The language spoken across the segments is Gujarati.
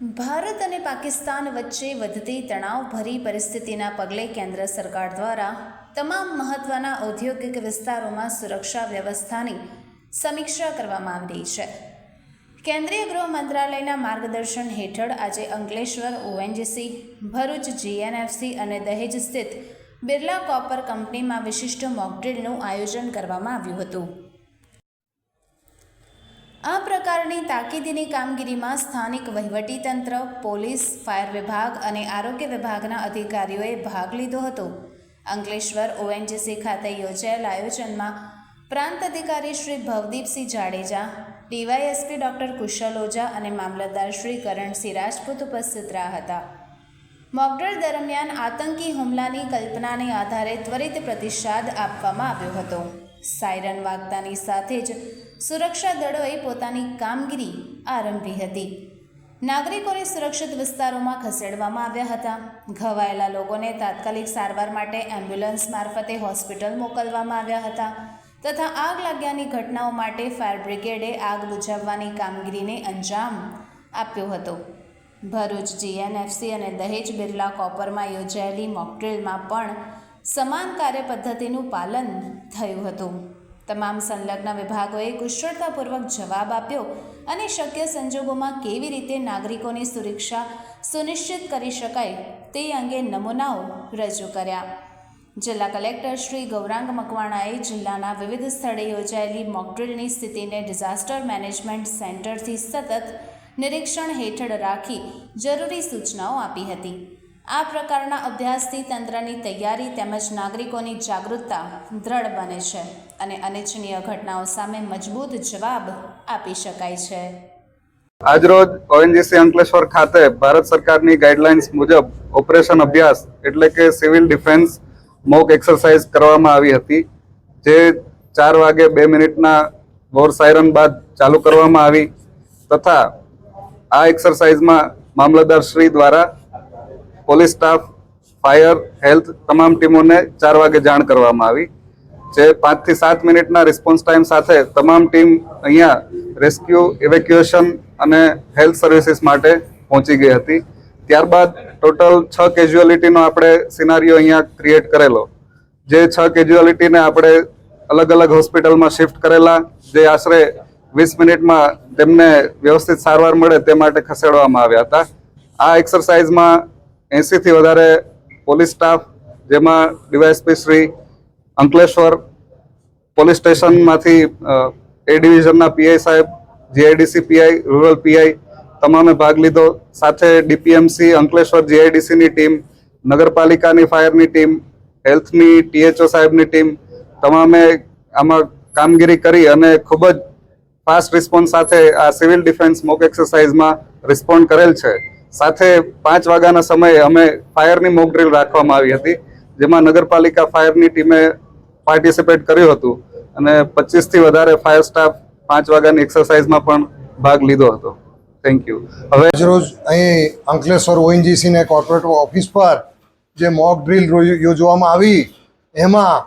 ભારત અને પાકિસ્તાન વચ્ચે વધતી તણાવભરી પરિસ્થિતિના પગલે કેન્દ્ર સરકાર દ્વારા તમામ મહત્ત્વના ઔદ્યોગિક વિસ્તારોમાં સુરક્ષા વ્યવસ્થાની સમીક્ષા કરવામાં આવી રહી છે. કેન્દ્રીય ગૃહ મંત્રાલયના માર્ગદર્શન હેઠળ આજે અંકલેશ્વર, ઓએનજીસી, ભરૂચ, જીએનએફસી અને દહેજ સ્થિત બિરલા કોપર કંપનીમાં વિશિષ્ટ મોકડ્રીલનું આયોજન કરવામાં આવ્યું હતું. આ પ્રકારની તાકીદીની કામગીરીમાં સ્થાનિક વહીવટીતંત્ર, પોલીસ, ફાયર વિભાગ અને આરોગ્ય વિભાગના અધિકારીઓએ ભાગ લીધો હતો. અંકલેશ્વર ઓએનજીસી ખાતે યોજાયેલ આયોજનમાં પ્રાંત અધિકારી શ્રી ભવદીપસિંહ જાડેજા, ડીવાયએસપી ડૉક્ટર કુશલ ઓઝા અને મામલતદાર શ્રી કરણસિંહ રાજપૂત ઉપસ્થિત રહ્યા હતા. મોકડ્રિલ દરમિયાન આતંકી હુમલાની કલ્પનાને આધારે ત્વરિત પ્રતિસાદ આપવામાં આવ્યો હતો. સાયરન વાગતાની સાથે જ સુરક્ષા દળોએ પોતાની કામગીરી આરંભી હતી. નાગરિકોને સુરક્ષિત વિસ્તારોમાં ખસેડવામાં આવ્યા હતા. ઘવાયેલા લોકોને તાત્કાલિક સારવાર માટે એમ્બ્યુલન્સ મારફતે હોસ્પિટલ મોકલવામાં આવ્યા હતા તથા આગ લાગ્યાની ઘટનાઓ માટે ફાયર બ્રિગેડે આગ બુઝાવવાની કામગીરીને અંજામ આપ્યો હતો. ભરૂચ, જીએનએફસી અને દહેજ બિરલા કોપરમાં યોજાયેલી મોકડ્રીલમાં પણ સમાન કાર્યપદ્ધતિનું પાલન થયું હતું. તમામ સંલગ્ન વિભાગોએ કુશળતાપૂર્વક જવાબ આપ્યો અને શક્ય સંજોગોમાં કેવી રીતે નાગરિકોની સુરક્ષા સુનિશ્ચિત કરી શકાય તે અંગે નમૂનાઓ રજૂ કર્યા. જિલ્લા કલેક્ટર શ્રી ગૌરાંગ મકવાણાએ જિલ્લાના વિવિધ સ્થળે યોજાયેલી મોકડ્રીલની સ્થિતિને ડિઝાસ્ટર મેનેજમેન્ટ સેન્ટરથી સતત નિરીક્ષણ હેઠળ રાખી જરૂરી સૂચનાઓ આપી હતી. આ પ્રકારના અભ્યાસથી તંત્રની તૈયારી તેમજ નાગરિકોની જાગૃતતા દ્રઢ બને છે અને અનિચ્છનીય ઘટનાઓ સામે મજબૂત જવાબ આપી શકાય છે. આજરોજ ઓએનજીસી અંકલેશ્વર ખાતે ભારત સરકારની ગાઈડલાઇન્સ મુજબ ઓપરેશન અભ્યાસ એટલે કે સિવિલ ડિફેન્સ મોક એક્સરસાઇઝ કરવામાં આવી હતી, જે ચાર વાગે બે મિનિટના વોર સાયરન બાદ ચાલુ કરવામાં આવી તથા આ એક્સરસાઇઝમાં મામલતદાર શ્રી દ્વારા પોલીસ સ્ટાફ, ફાયર, હેલ્થ તમામ ટીમોને ચાર વાગે જાણ કરવામાં આવી. જે પાંચથી સાત મિનિટના રિસ્પોન્સ ટાઈમ સાથે તમામ ટીમ અહીંયા રેસ્ક્યુ, ઇવેક્યુએશન અને હેલ્થ સર્વિસીસ માટે પહોંચી ગઈ હતી. ત્યારબાદ ટોટલ છ કેઝ્યુઅલિટીનો આપણે સિનારીઓ અહીંયા ક્રિએટ કરેલો. જે છ કેઝ્યુઅલિટીને આપણે અલગ અલગ હોસ્પિટલમાં શિફ્ટ કરેલા, જે આશરે વીસ મિનિટમાં તેમને વ્યવસ્થિત સારવાર મળે તે માટે ખસેડવામાં આવ્યા હતા. આ એક્સરસાઇઝમાં એંસીથી વધારે પોલીસ સ્ટાફ, જેમાં ડીવાયએસપી શ્રી અંકલેશ્વર પોલીસ સ્ટેશનમાંથી એ ડિવિઝનના પીઆઈ સાહેબ, જીઆઈડીસી પીઆઈ રૂરલ પીઆઈ તમામે ભાગ લીધો. સાથે ડીપીએમસી, અંકલેશ્વર જીઆઈડીસીની ટીમ, નગરપાલિકાની ફાયરની ટીમ, હેલ્થની ટીએચઓ સાહેબની ટીમ તમામે આમાં કામગીરી કરી અને ખૂબ જ ફાસ્ટ રિસ્પોન્સ સાથે આ સિવિલ ડિફેન્સ મોક એક્સરસાઇઝમાં રિસ્પોન્ડ કરેલ છે. સાથે પાંચ વાગ્યાના સમયે અમે ફાયરની મોક ડ્રીલ રાખવામાં આવી હતી, જેમાં નગરપાલિકા ફાયરની ટીમે પાર્ટિસિપેટ કર્યું હતું અને પચીસથી વધારે ફાયર સ્ટાફ પાંચ વાગ્યાની એક્સરસાઇઝમાં પણ ભાગ લીધો હતો. થેન્ક યુ હવે આજરોજ અહીં અંકલેશ્વર ઓએનજીસીને કોર્પોરેટ ઓફિસ પર જે મોક ડ્રીલ યોજવામાં આવી, એમાં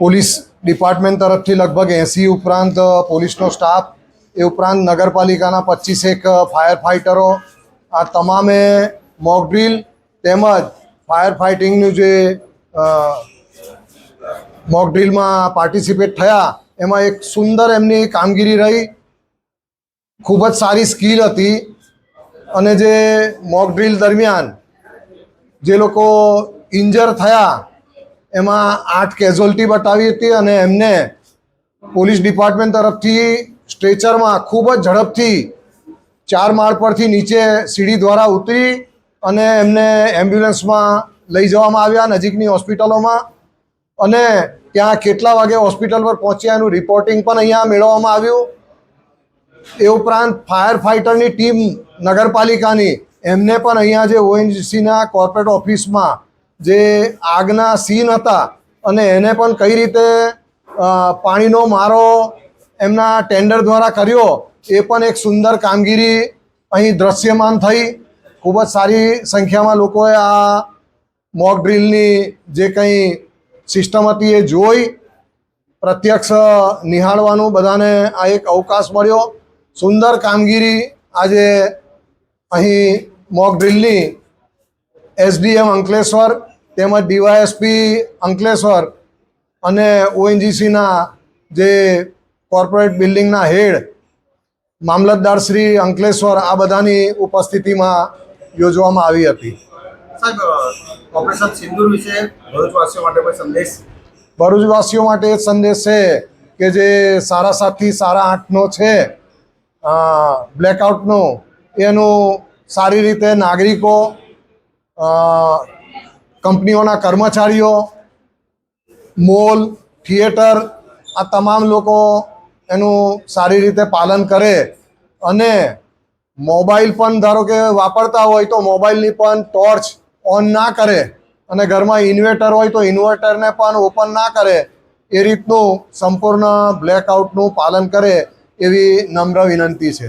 પોલીસ ડિપાર્ટમેન્ટ તરફથી લગભગ એંસી ઉપરાંત પોલીસનો સ્ટાફ એ ઉપરાંત નગરપાલિકાના પચીસેક ફાયર ફાઇટરો આ તમામે મોક તેમજ ફાયર ફાઇટિંગનું જે મોક ડ્રીલમાં પાર્ટિસિપેટ થયા, એમાં એક સુંદર એમની કામગીરી રહી. ખૂબ જ સારી સ્કિલ હતી. અને જે મોક દરમિયાન જે લોકો ઇન્જર થયા, એમાં આઠ કેઝ્યુઅલ્ટી બતાવી હતી અને એમને પોલીસ ડિપાર્ટમેન્ટ તરફથી સ્ટ્રેચરમાં ખૂબ જ ઝડપથી ચાર માળ પરથી નીચે સીડી દ્વારા ઉતરી અને એમને એમ્બ્યુલન્સમાં લઈ જવામાં આવ્યા નજીકની હોસ્પિટલોમાં. અને ત્યાં કેટલા વાગે હોસ્પિટલ પર પહોંચ્યા એનું રિપોર્ટિંગ પણ અહીંયા મેળવવામાં આવ્યું. એ ઉપરાંત ફાયર ફાઇટરની ટીમ નગરપાલિકાની, એમને પણ અહીંયા જે ઓએનજીસીના કોર્પોરેટ ઓફિસમાં જે આગના સીન હતા અને એને પણ કઈ રીતે પાણીનો મારો એમના ટેન્ડર દ્વારા કર્યો એ પણ એક સુંદર કામગીરી અહીં દ્રશ્યમાન થઈ. ખૂબ જ સારી સંખ્યામાં લોકોએ આ મોક ડ્રીલની જે કંઈ સિસ્ટમ હતી એ જોઈ. પ્રત્યક્ષ નિહાળવાનું બધાને આ એક અવકાશ મળ્યો. સુંદર કામગીરી આજે અહીં મોક ડ્રિલની એસડીએમ અંકલેશ્વર તેમજ ડીવાયએસપી અંકલેશ્વર અને ઓએનજીસીના જે કોર્પોરેટ બિલ્ડિંગના હેડ મામલતદાર શ્રી અંકલેશ્વર આ બધાની ઉપસ્થિતિમાં યોજવામાં આવી હતી. સાહેબ ઓપરેશન સિંદૂર વિશે ભરૂચવાસીઓ માટે કોઈ સંદેશ? ભરૂચવાસીઓ માટે એ સંદેશ છે કે જે સારા સાતથી સારા આઠનો છે બ્લેકઆઉટનો એનું સારી રીતે નાગરિકો કંપનીઓના કર્મચારીઓ મોલ થિયેટર આ તમામ લોકો એનું સારી રીતે પાલન કરે અને મોબાઈલ પણ ધારો કે વાપરતા હોય તો મોબાઈલની પણ ટોર્ચ ઓન ના કરે અને ઘરમાં ઇન્વર્ટર હોય તો ઇન્વર્ટરને પણ ઓપન ના કરે, એ રીતનું સંપૂર્ણ બ્લેકઆઉટનું પાલન કરે એવી નમ્ર વિનંતી છે.